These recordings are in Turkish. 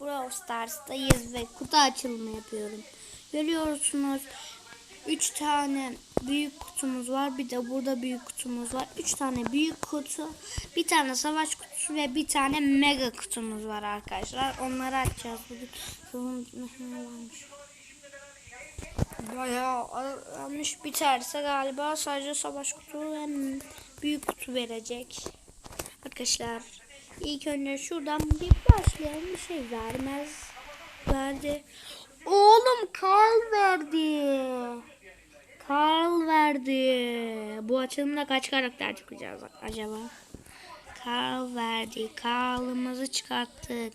Brawl Stars'tayız ve kutu açılımı yapıyorum. Görüyorsunuz 3 tane büyük kutumuz var. Bir de burada büyük kutumuz var. 3 tane büyük kutu, bir tane savaş kutusu ve bir tane mega kutumuz var arkadaşlar. Onları açacağız bugün. Bayağı almış biterse galiba sadece savaş kutu ve büyük kutu verecek. Arkadaşlar ilk önce şuradan bir başlayalım bir şey vermez. Verdi. Oğlum Karl verdi. Karl verdi. Bu açılımda kaç karakter çıkacağız acaba? Karl verdi. Karl'ımızı çıkarttık.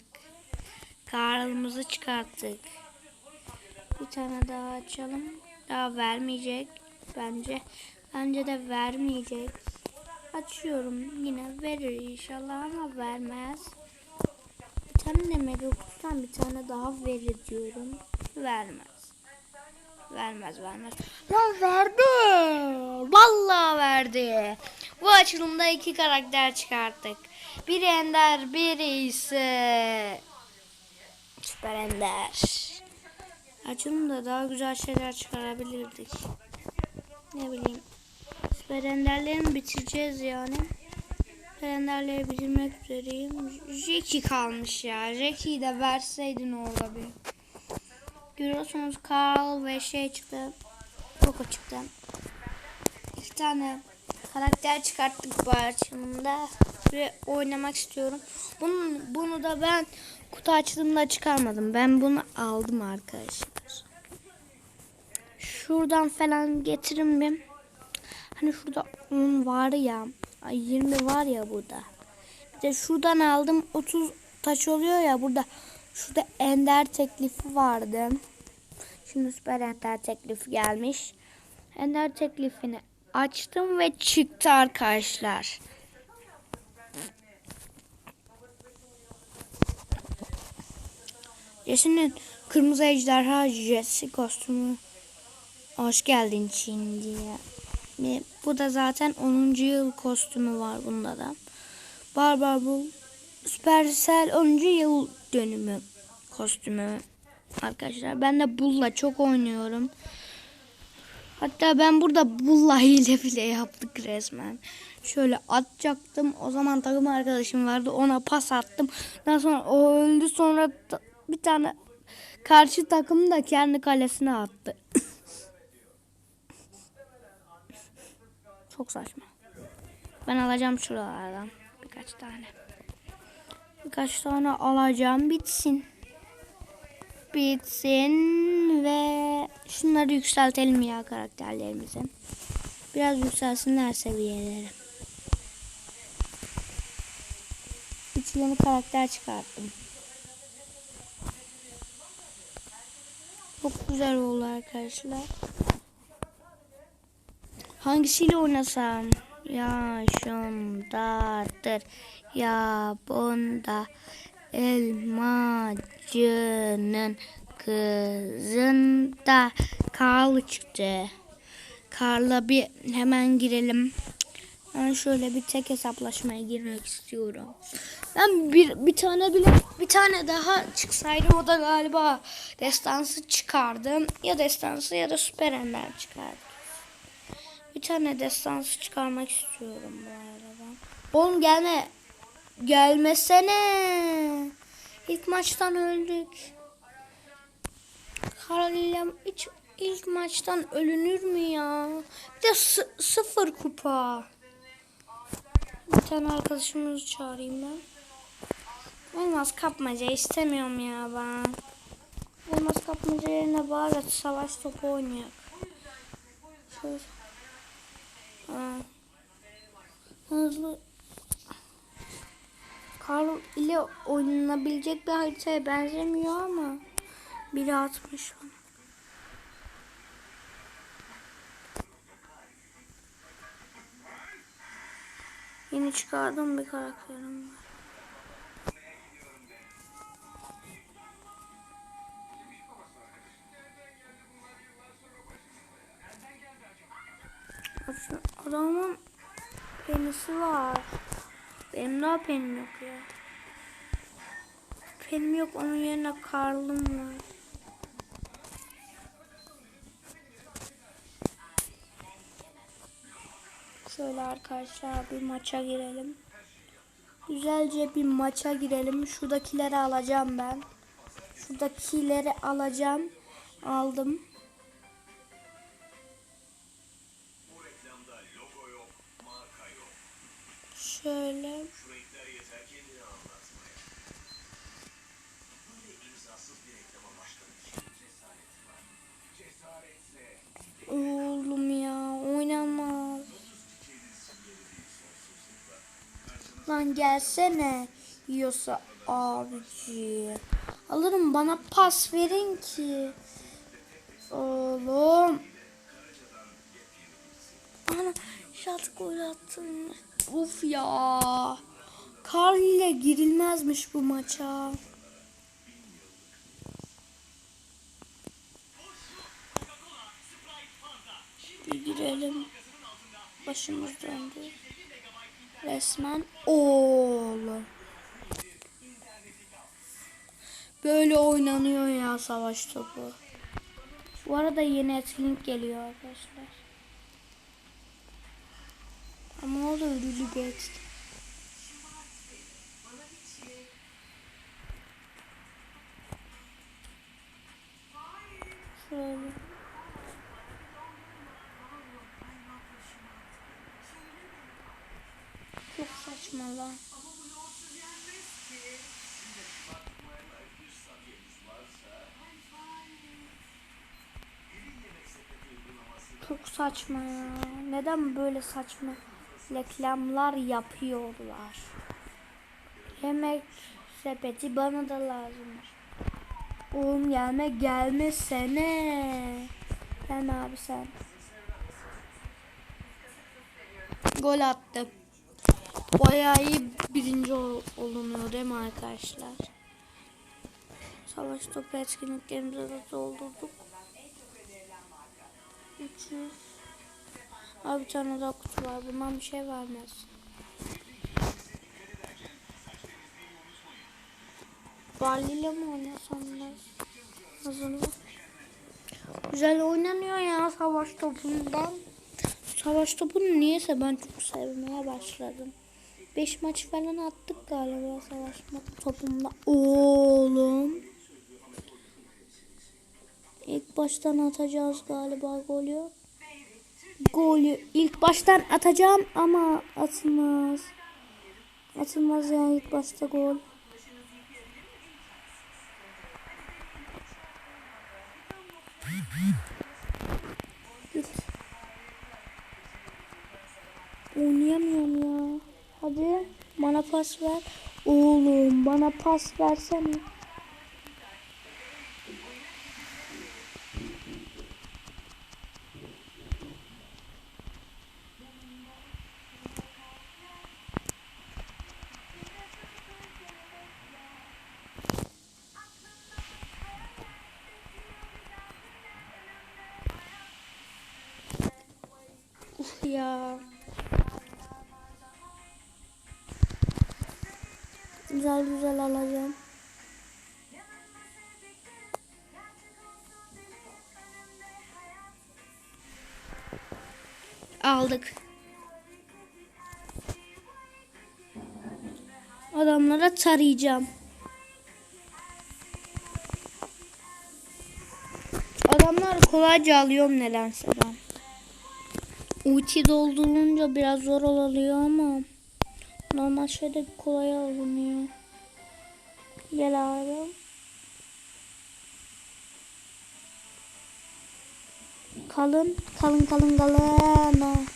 Karl'ımızı çıkarttık. Bir tane daha açalım. Daha vermeyecek bence. Bence de vermeyecek. Açıyorum. Yine verir inşallah ama vermez. Bir tane de mega kutudan bir tane daha verir diyorum. Vermez. Vermez vermez. Lan verdi. Vallahi verdi. Bu açılımda iki karakter çıkarttık. Biri Ender, biri ise Süper Ender. Açılımda daha güzel şeyler çıkarabilirdik. Ne bileyim. Mi bitireceğiz yani? Süper Ender'leri bitirmek üzereyim. Jackie kalmış ya. Jackie'yi de verseydin orada bir. Görüyorsunuz Carl ve şey çıktı. Coco çıktı. İki tane karakter çıkarttık bu açılımda. Ve oynamak istiyorum. Bunu, bunu da ben kutu açılımda çıkarmadım. Ben bunu aldım arkadaşlar. Şuradan falan getirin bir. Hani şurada 10 var ya. Ay 20 var ya burada. De şuradan aldım 30 taş oluyor ya burada. Şurada ender teklifi vardı. Şimdi süper ender teklifi gelmiş. Ender teklifini açtım ve çıktı arkadaşlar. Jesse'nin kırmızı ejderha Jesse kostümü. Hoş geldin Çin diye. Ve bu da zaten 10. yıl kostümü var bunda da. Barbar bu Supercell 10. yıl dönümü kostümü arkadaşlar. Ben de Bull'la çok oynuyorum. Hatta ben burada Bull'la hile bile yaptık resmen. Şöyle atacaktım. O zaman takım arkadaşım vardı. Ona pas attım. Daha sonra o öldü. Sonra bir tane karşı takım da kendi kalesine attı. Çok saçma. Ben alacağım şuralardan birkaç tane. Birkaç tane alacağım bitsin. Bitsin ve şunları yükseltelim ya karakterlerimizi. Biraz yükselsinler seviyeleri. Üç yeni karakter çıkarttım. Çok güzel oldu arkadaşlar. Hangisiyle oynasam? Ya şundadır. Ya bunda elmacının kızında Karl çıktı. Karl'a bir hemen girelim. Ben şöyle bir tek hesaplaşmaya girmek istiyorum. Ben bir bir tane bile bir tane daha çıksaydı o da galiba destansı çıkardım. Ya destansı ya da süper ender çıkardı. Bir tane destansı çıkarmak istiyorum bu arada. Oğlum gelme. Gelmesene. İlk maçtan öldük. Karolina hiç ilk maçtan ölünür mü ya? Bir de sıfır kupa. Bir tane arkadaşımızı çağırayım ben. Olmaz kapmaca istemiyorum ya ben. Olmaz kapmaca yerine bari savaş topu oynayak. Hızlı. Karl ile oynanabilecek bir haritaya benzemiyor ama biri atmış onu. Yeni çıkardım bir karakterim var. Adamın penisi var. Benim daha penim yok ya. Benim yok onun yerine Karl'ım var. Şöyle arkadaşlar bir maça girelim. Güzelce bir maça girelim. Şuradakileri alacağım ben. Şuradakileri alacağım. Aldım. Şöyle. Oğlum ya oynamaz. Lan gelsene. Yiyorsa abici. Alırım bana pas verin ki. Oğlum. Ana şat gol attım. Uf ya. Karl ile girilmezmiş bu maça. Bir girelim. Başımız döndü. Resmen oğlum. Böyle oynanıyor ya savaş topu. Bu arada yeni etkinlik geliyor arkadaşlar. Ama o da bir etkinlik. Şöyle. Çok saçma lan. Çok saçma ya. Neden böyle saçma reklamlar yapıyorlar? Yemek sepeti bana da lazımmış. Oğlum gelme gelmesene. Sen abi sen. Gol attı. Bayağı iyi birinci ol- olunuyor değil mi arkadaşlar? Savaş topu etkinliklerimizi de doldurduk. 300. Abi bir tane daha kutu var. Bundan bir şey vermez. Barley'le mi oynasam? Hazırlı. Güzel oynanıyor ya savaş topundan. Savaş topunu niyeyse ben çok sevmeye başladım. 5 maç falan attık galiba savaş topunda. Oğlum. İlk baştan atacağız galiba golü. Golü ilk baştan atacağım ama atılmaz. Atılmaz ya ilk başta gol. Git. Oynayamıyorum ya. Hadi bana pas ver. Oğlum bana pas versene. Ya. Güzel güzel alacağım. Aldık. Adamlara tarayacağım. Adamlar kolayca alıyorum nedense ben. Ulti doldurunca biraz zor oluyor ama normal şeyde kolay alınıyor. Gel abi. Kalın, kalın, kalın, kalın.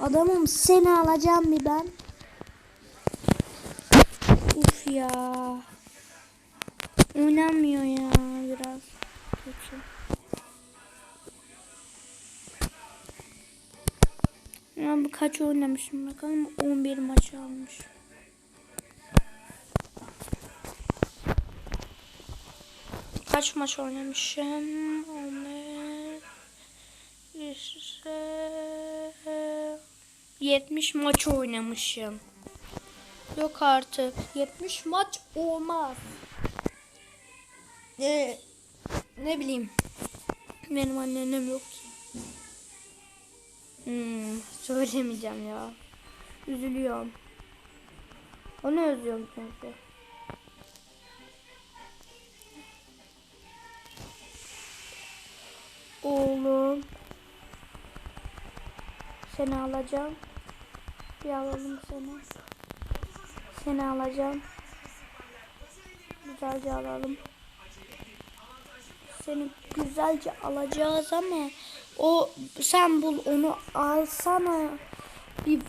Adamım seni alacağım bir ben. Ya. Oynamıyor ya biraz. Kötü. Ya bu kaç oynamışım bakalım 11 maç almış. Kaç maç oynamışım? 11 100 70 maç oynamışım. Yok artık. 70 maç olmaz. Ne, ne bileyim. Benim annem yok ki. Hmm, söylemeyeceğim ya. Üzülüyorum. Onu özlüyorum çünkü. Oğlum. Seni alacağım. Bir alalım seni. Seni alacağım. Güzelce alalım. Seni güzelce alacağız ama o sen bul onu alsana. Bir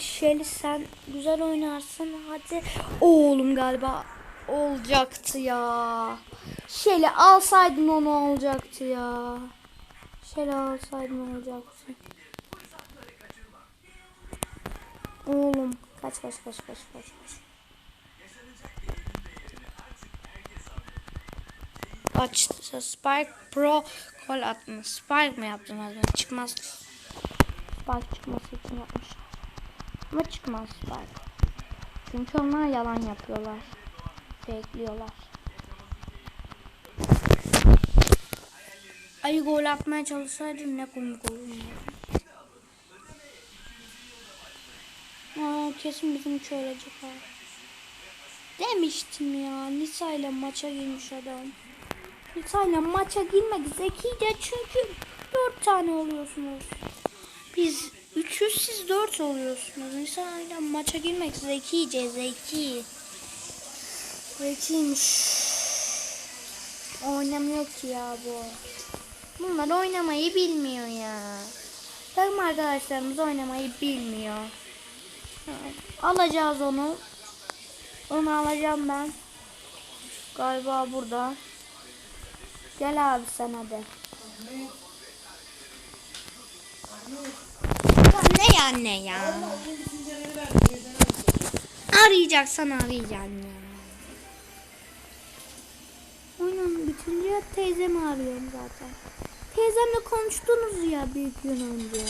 şeyli sen güzel oynarsın hadi. Oğlum galiba olacaktı ya. Şeyle alsaydın onu olacaktı ya. Şeyle alsaydın olacaktı. Oğlum kaç kaç kaç kaç kaç kaç. Açtı Spike Pro gol atmış. Spike mi yaptın az önce? Çıkmaz. Spike çıkması için yapmışlar. Ama çıkmaz Spike. Çünkü onlar yalan yapıyorlar. Fakeliyorlar. Ay gol atmaya çalışsaydım ne komik olurdu. Kesin bizim ölecek ha. Demiştim ya Nisa ile maça girmiş adam. Nisa ile maça girmek zekice çünkü dört tane oluyorsunuz. Biz 300 siz 4 oluyorsunuz. Nisa ile maça girmek zekice zeki. Zekiymiş. Oynamıyor ki ya bu. Bunlar oynamayı bilmiyor ya. Takım arkadaşlarımız oynamayı bilmiyor. Alacağız onu. Onu alacağım ben. Galiba burada. Gel abi sen hadi. Ne ya ne ya? Arayacaksan arayacaksın ya. Oyunun bitince teyzemi arıyorum zaten. Teyzemle konuştunuz ya bir gün önce.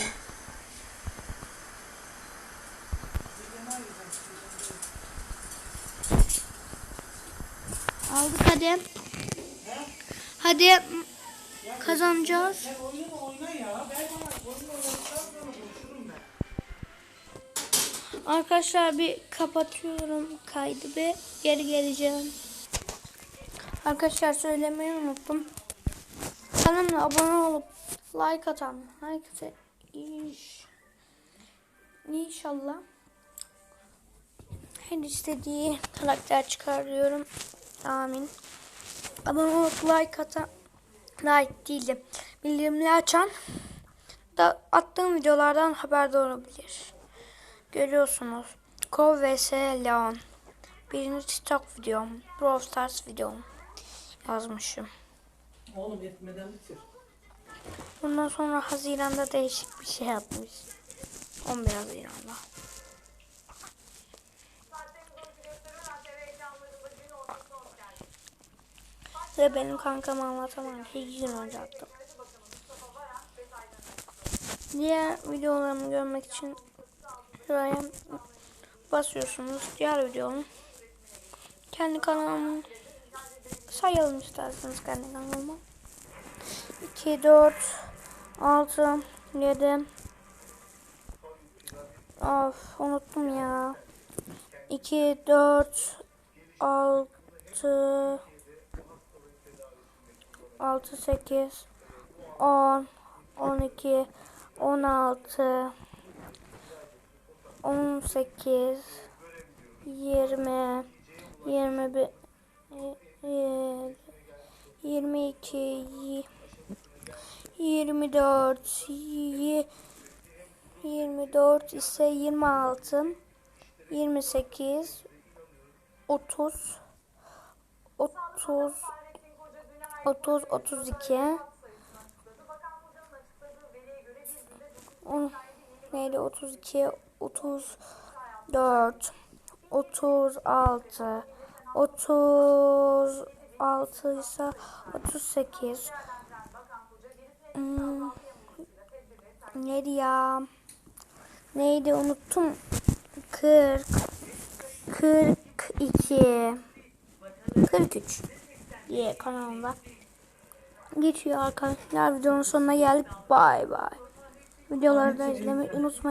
Aldık hadi. Hadi kazanacağız. Arkadaşlar bir kapatıyorum kaydı ve geri geleceğim. Arkadaşlar söylemeyi unuttum. Kanalıma abone olup like atan herkese iş, inşallah her istediği karakter çıkarıyorum. Amin. Abone olup like atan like değil de bildirimleri açan da attığım videolardan haberdar olabilir. Görüyorsunuz. Kov vs Leon. Birinci TikTok videom. Brawl Stars videom. Yazmışım. Oğlum etmeden bitir. Bundan sonra Haziran'da değişik bir şey yapmış. 11 Haziran'da. Ve benim kankam anlatamam. İki gün önce attım. Diğer videolarımı görmek için şuraya basıyorsunuz. Diğer videomu kendi kanalımı sayalım isterseniz kendi kanalıma. 2, 4, 6, 7 Of unuttum ya. 2, 4, 6 6, 8 10 12 16 18 20 21 22 24 y- 24 ise 26 28 30 30 30 32 On, neydi 32 34 36 36 ise 38 hmm, neydi ya? Neydi unuttum. 40 42 43 diye kanalında geçiyor arkadaşlar. Videonun sonuna geldik. Bay bay. Videoları da izlemeyi unutmayın.